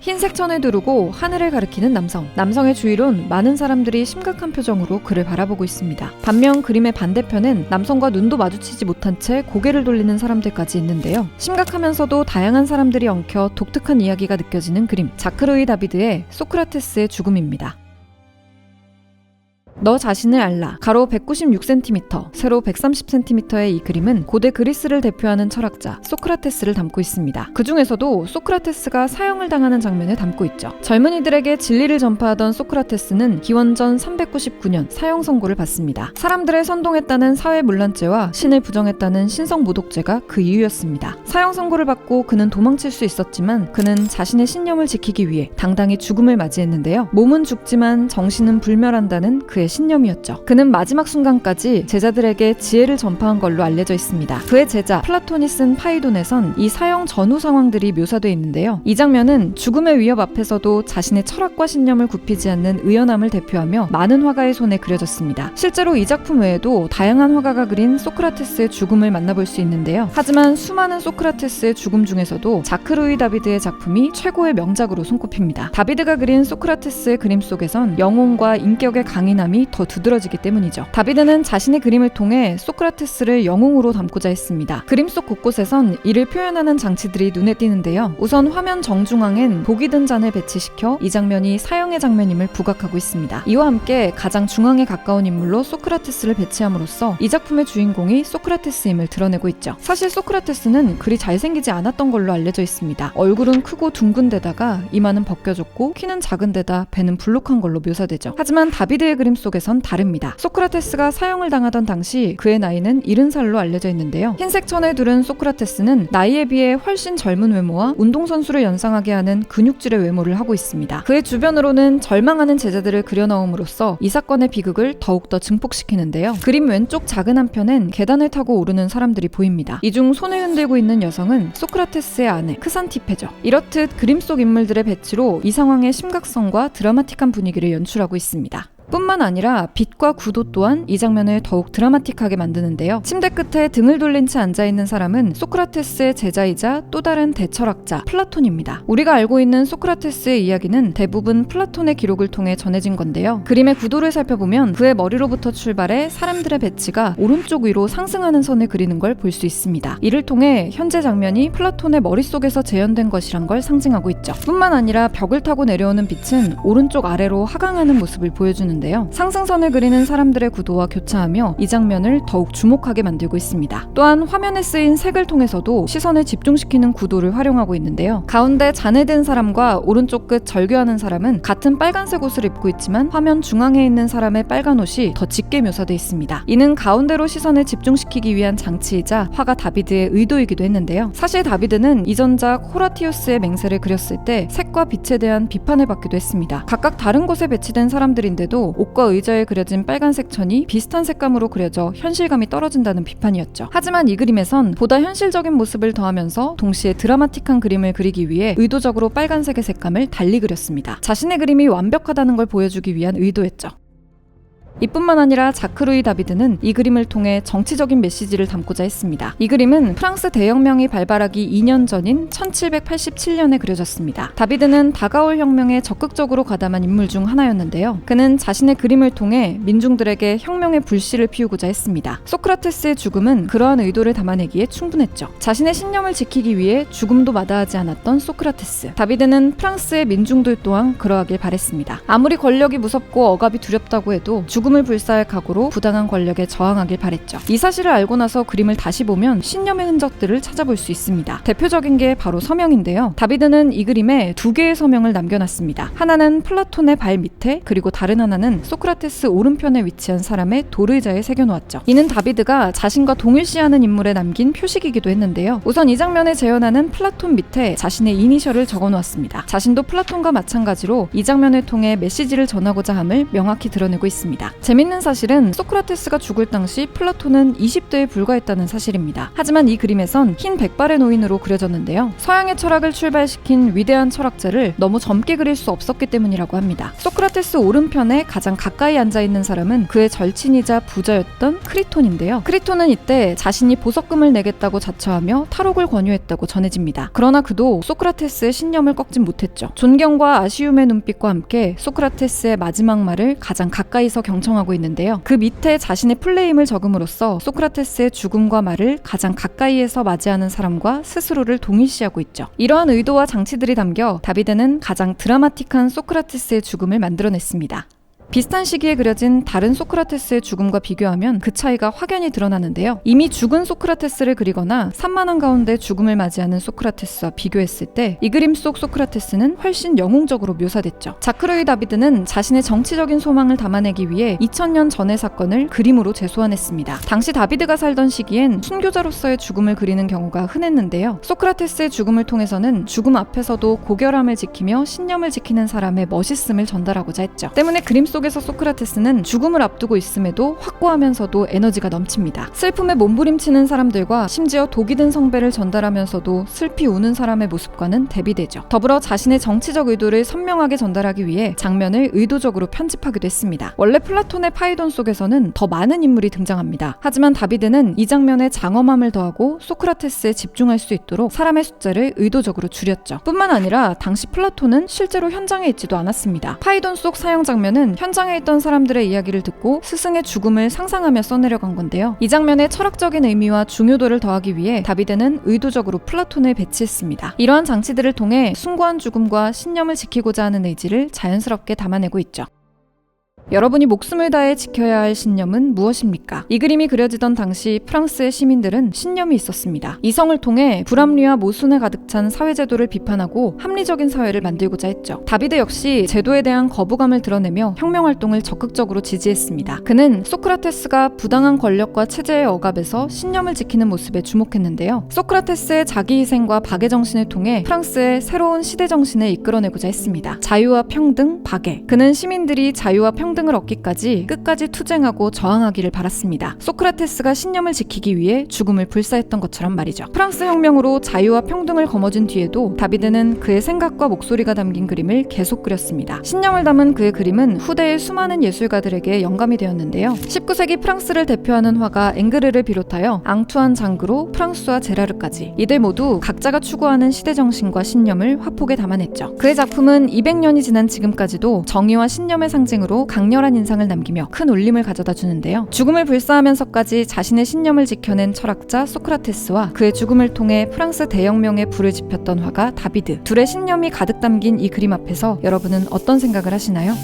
흰색 천을 두르고 하늘을 가리키는 남성. 남성의 주위론 많은 사람들이 심각한 표정으로 그를 바라보고 있습니다. 반면 그림의 반대편엔 남성과 눈도 마주치지 못한 채 고개를 돌리는 사람들까지 있는데요. 심각하면서도 다양한 사람들이 엉켜 독특한 이야기가 느껴지는 그림. 자크로이 다비드의 소크라테스의 죽음입니다. 너 자신을 알라. 가로 196cm, 세로 130cm의 이 그림은 고대 그리스를 대표하는 철학자 소크라테스를 담고 있습니다. 그 중에서도 소크라테스가 사형을 당하는 장면을 담고 있죠. 젊은이들에게 진리를 전파하던 소크라테스는 기원전 399년 사형 선고를 받습니다. 사람들을 선동했다는 사회문란죄와 신을 부정했다는 신성 모독죄가 그 이유였습니다. 사형 선고를 받고 그는 도망칠 수 있었지만 그는 자신의 신념을 지키기 위해 당당히 죽음을 맞이했는데요. 몸은 죽지만 정신은 불멸한다는 그의 신념이었죠. 그는 마지막 순간까지 제자들에게 지혜를 전파한 걸로 알려져 있습니다. 그의 제자 플라톤이 쓴 파이돈에선 이 사형 전후 상황들이 묘사되어 있는데요. 이 장면은 죽음의 위협 앞에서도 자신의 철학과 신념을 굽히지 않는 의연함을 대표하며 많은 화가의 손에 그려졌습니다. 실제로 이 작품 외에도 다양한 화가가 그린 소크라테스의 죽음을 만나볼 수 있는데요. 하지만 수많은 소크라테스의 죽음 중에서도 자크루이 다비드의 작품이 최고의 명작으로 손꼽힙니다. 다비드가 그린 소크라테스의 그림 속에선 영혼과 인격의 강인함이 더 두드러지기 때문이죠. 다비드는 자신의 그림을 통해 소크라테스를 영웅으로 담고자 했습니다. 그림 속 곳곳에선 이를 표현하는 장치들이 눈에 띄는데요. 우선 화면 정중앙엔 복이 든 잔을 배치시켜 이 장면이 사형의 장면임을 부각하고 있습니다. 이와 함께 가장 중앙에 가까운 인물로 소크라테스를 배치함으로써 이 작품의 주인공이 소크라테스임을 드러내고 있죠. 사실 소크라테스는 그리 잘생기지 않았던 걸로 알려져 있습니다. 얼굴은 크고 둥근 데다가 이마는 벗겨졌고 키는 작은 데다 배는 불룩한 걸로 묘사되죠. 하지만 다비드의 그림 속 에선 다릅니다. 소크라테스가 사형을 당하던 당시 그의 나이는 70살로 알려져 있는데요. 흰색 천에 두른 소크라테스는 나이에 비해 훨씬 젊은 외모와 운동선수를 연상하게 하는 근육질의 외모를 하고 있습니다. 그의 주변으로는 절망하는 제자들을 그려넣음으로써 이 사건의 비극을 더욱더 증폭시키는데요. 그림 왼쪽 작은 한편엔 계단을 타고 오르는 사람들이 보입니다. 이 중 손을 흔들고 있는 여성은 소크라테스의 아내 크산티페죠. 이렇듯 그림 속 인물들의 배치로 이 상황의 심각성과 드라마틱한 분위기를 연출하고 있습니다. 뿐만 아니라 빛과 구도 또한 이 장면을 더욱 드라마틱하게 만드는데요. 침대 끝에 등을 돌린 채 앉아 있는 사람은 소크라테스의 제자이자 또 다른 대철학자 플라톤입니다. 우리가 알고 있는 소크라테스의 이야기는 대부분 플라톤의 기록을 통해 전해진 건데요. 그림의 구도를 살펴보면 그의 머리로부터 출발해 사람들의 배치가 오른쪽 위로 상승하는 선을 그리는 걸 볼 수 있습니다. 이를 통해 현재 장면이 플라톤의 머릿속에서 재현된 것이란 걸 상징하고 있죠. 뿐만 아니라 벽을 타고 내려오는 빛은 오른쪽 아래로 하강하는 모습을 보여주는 있는데요. 상승선을 그리는 사람들의 구도와 교차하며 이 장면을 더욱 주목하게 만들고 있습니다. 또한 화면에 쓰인 색을 통해서도 시선을 집중시키는 구도를 활용하고 있는데요. 가운데 잔을 든 사람과 오른쪽 끝 절규하는 사람은 같은 빨간색 옷을 입고 있지만 화면 중앙에 있는 사람의 빨간 옷이 더 짙게 묘사되어 있습니다. 이는 가운데로 시선을 집중시키기 위한 장치이자 화가 다비드의 의도이기도 했는데요. 사실 다비드는 이전작 호라티우스의 맹세를 그렸을 때 색과 빛에 대한 비판을 받기도 했습니다. 각각 다른 곳에 배치된 사람들인데도 옷과 의자에 그려진 빨간색 천이 비슷한 색감으로 그려져 현실감이 떨어진다는 비판이었죠. 하지만 이 그림에선 보다 현실적인 모습을 더하면서 동시에 드라마틱한 그림을 그리기 위해 의도적으로 빨간색의 색감을 달리 그렸습니다. 자신의 그림이 완벽하다는 걸 보여주기 위한 의도였죠. 이뿐만 아니라 자크루이 다비드는 이 그림을 통해 정치적인 메시지를 담고자 했습니다. 이 그림은 프랑스 대혁명이 발발하기 2년 전인 1787년에 그려졌습니다. 다비드는 다가올 혁명에 적극적으로 가담한 인물 중 하나였는데요. 그는 자신의 그림을 통해 민중들에게 혁명의 불씨를 피우고자 했습니다. 소크라테스의 죽음은 그러한 의도를 담아내기에 충분했죠. 자신의 신념을 지키기 위해 죽음도 마다하지 않았던 소크라테스. 다비드는 프랑스의 민중들 또한 그러하길 바랬습니다. 아무리 권력이 무섭고 억압이 두렵다고 해도 죽음 을 불사할 각오로 부당한 권력에 저항하길 바랬죠. 이 사실을 알고 나서 그림을 다시 보면 신념의 흔적들을 찾아볼 수 있습니다. 대표적인 게 바로 서명인데요. 다비드는 이 그림에 두 개의 서명을 남겨놨습니다. 하나는 플라톤의 발 밑에 그리고 다른 하나는 소크라테스 오른편에 위치한 사람의 돌의자에 새겨놓았죠. 이는 다비드가 자신과 동일시하는 인물에 남긴 표식이기도 했는데요. 우선 이 장면을 재현하는 플라톤 밑에 자신의 이니셜을 적어놓았습니다. 자신도 플라톤과 마찬가지로 이 장면을 통해 메시지를 전하고자 함을 명확히 드러내고 있습니다. 재밌는 사실은 소크라테스가 죽을 당시 플라톤은 20대에 불과했다는 사실입니다. 하지만 이 그림에선 흰 백발의 노인으로 그려졌는데요. 서양의 철학을 출발시킨 위대한 철학자를 너무 젊게 그릴 수 없었기 때문이라고 합니다. 소크라테스 오른편에 가장 가까이 앉아 있는 사람은 그의 절친이자 부자였던 크리톤인데요. 크리톤은 이때 자신이 보석금을 내겠다고 자처하며 탈옥을 권유했다고 전해집니다. 그러나 그도 소크라테스의 신념을 꺾진 못했죠. 존경과 아쉬움의 눈빛과 함께 소크라테스의 마지막 말을 가장 가까이서 경 청하고 있는데요. 그 밑에 자신의 플레임을 적음으로써 소크라테스의 죽음과 말을 가장 가까이에서 맞이하는 사람과 스스로를 동일시하고 있죠. 이러한 의도와 장치들이 담겨 다비드는 가장 드라마틱한 소크라테스의 죽음을 만들어냈습니다. 비슷한 시기에 그려진 다른 소크라테스의 죽음과 비교하면 그 차이가 확연히 드러나는데요. 이미 죽은 소크라테스를 그리거나 산만한 가운데 죽음을 맞이하는 소크라테스와 비교했을 때 이 그림 속 소크라테스는 훨씬 영웅적으로 묘사됐죠. 자크로이 다비드는 자신의 정치적인 소망을 담아내기 위해 2000년 전의 사건을 그림으로 재소환했습니다. 당시 다비드가 살던 시기엔 순교자로서의 죽음을 그리는 경우가 흔했는데요. 소크라테스의 죽음을 통해서는 죽음 앞에서도 고결함을 지키며 신념을 지키는 사람의 멋있음을 전달하고자 했죠. 때문에 그림 속 속에서 소크라테스는 죽음을 앞두고 있음에도 확고하면서도 에너지가 넘칩니다. 슬픔에 몸부림치는 사람들과 심지어 독이 든 성배를 전달하면서도 슬피 우는 사람의 모습과는 대비되죠. 더불어 자신의 정치적 의도를 선명하게 전달하기 위해 장면을 의도적으로 편집하기도 했습니다. 원래 플라톤의 파이돈 속에서는 더 많은 인물이 등장합니다. 하지만 다비드는 이 장면에 장엄함을 더하고 소크라테스에 집중할 수 있도록 사람의 숫자를 의도적으로 줄였죠. 뿐만 아니라 당시 플라톤은 실제로 현장에 있지도 않았습니다. 파이돈 속 사형 장면은 현 현장에 있던 사람들의 이야기를 듣고 스승의 죽음을 상상하며 써내려간 건데요. 이 장면에 철학적인 의미와 중요도를 더하기 위해 다비드는 의도적으로 플라톤을 배치했습니다. 이러한 장치들을 통해 숭고한 죽음과 신념을 지키고자 하는 의지를 자연스럽게 담아내고 있죠. 여러분이 목숨을 다해 지켜야 할 신념은 무엇입니까? 이 그림이 그려지던 당시 프랑스의 시민들은 신념이 있었습니다. 이성을 통해 불합리와 모순에 가득 찬 사회제도를 비판하고 합리적인 사회를 만들고자 했죠. 다비드 역시 제도에 대한 거부감을 드러내며 혁명활동을 적극적으로 지지했습니다. 그는 소크라테스가 부당한 권력과 체제의 억압에서 신념을 지키는 모습에 주목했는데요. 소크라테스의 자기희생과 박애 정신을 통해 프랑스의 새로운 시대 정신을 이끌어내고자 했습니다. 자유와 평등, 박애. 그는 시민들이 자유와 평등 평등을 얻기까지 끝까지 투쟁하고 저항하기를 바랐습니다. 소크라테스가 신념을 지키기 위해 죽음을 불사했던 것처럼 말이죠. 프랑스 혁명으로 자유와 평등을 거머쥔 뒤에도 다비드는 그의 생각과 목소리가 담긴 그림을 계속 그렸습니다. 신념을 담은 그의 그림은 후대의 수많은 예술가들에게 영감이 되었는데요. 19세기 프랑스를 대표하는 화가 앵그르를 비롯하여 앙투안 장그로, 프랑스와 제라르까지 이들 모두 각자가 추구하는 시대 정신과 신념을 화폭에 담아냈죠. 그의 작품은 200년이 지난 지금까지도 정의와 신념의 상징으로 강 강렬한 인상을 남기며 큰 울림을 가져다 주는데요. 죽음을 불사하면서까지 자신의 신념을 지켜낸 철학자 소크라테스와 그의 죽음을 통해 프랑스 대혁명에 불을 지폈던 화가 다비드. 둘의 신념이 가득 담긴 이 그림 앞에서 여러분은 어떤 생각을 하시나요?